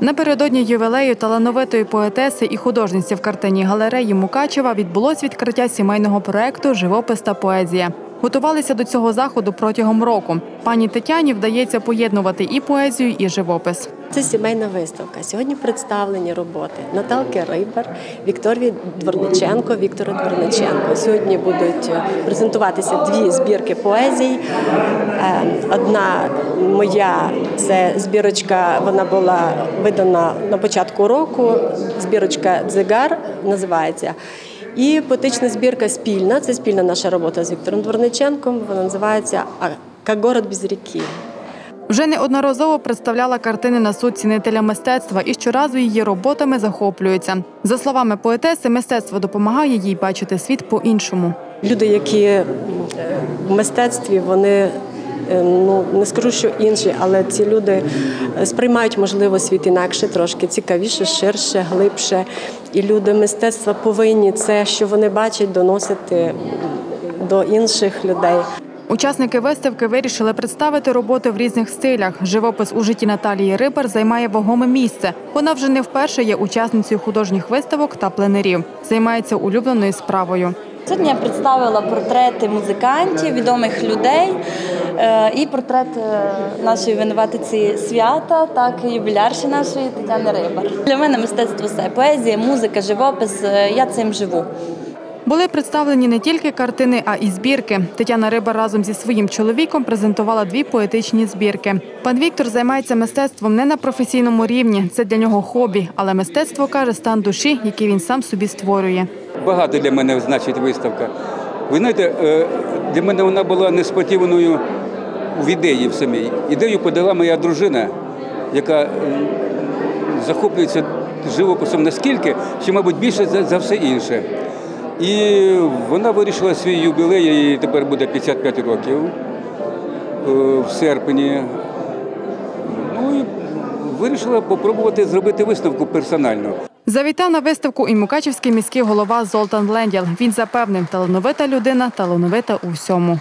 Напередодні ювілею талановитої поетеси і художниці в картині галереї Мукачева відбулось відкриття сімейного проекту Живопис та поезія. Готувалися до цього заходу протягом року. Пані Тетяні вдається поєднувати і поезію, і живопис. Це сімейна виставка. Сьогодні представлені роботи Наталки Рибар, Вікторії Дворниченко, Віктора Дворниченко. Сьогодні будуть презентуватися дві збірки поезій. Е, Одна моя це збірочка, вона була видана на початку року. Збірочка Дзигар називається. І поетична збірка спільна. Це спільна наша робота з Віктором Дворниченком. Вона називається «А «Как без реки». Вже неодноразово представляла картини на суд цінителя мистецтва і щоразу її роботами захоплюються. За словами поетеси, мистецтво допомагає їй бачити світ по-іншому. Люди, які е, в мистецтві, вони е, ну не скажу, що інші, але ці люди е, сприймають можливо світ інакше, трошки цікавіше, ширше, глибше. І люди мистецтва повинні це, що вони бачать, доносити до інших людей. Учасники виставки вирішили представити роботи в різних стилях. Живопис у житті Наталії Рибар займає вагоме місце. Вона вже не вперше є учасницею художніх виставок та пленерів. Займається улюбленою справою. Сьогодні я представила портрети музикантів, відомих людей е, і портрет е, нашої винуватиці свята, так і юбілярші нашої Тетяни Рибар. Для мене мистецтво все поезія, музика, живопис. е, Я цим живу. Були представлені не тільки картини, а й збірки. Тетяна Риба разом зі своїм чоловіком презентувала дві поетичні збірки. Пан Віктор займається мистецтвом не на професійному рівні. Це для нього хобі, але мистецтво каже стан душі, який він сам собі створює. Багато для мене значить виставка. Ви знаєте, е, для мене вона була несподіваною в ідеї в самій. Ідею подала моя дружина, яка е, захоплюється живописом наскільки, що, мабуть, більше за, за все інше. І вона вирішила свій юбілей, їй тепер буде 55 років е, в серпні. Ну і вирішила спробувати зробити виставку персонально. Завітав на виставку і Мукачівський міський голова Золтан Лендял. Він запевнив, талановита людина, талановита у всьому.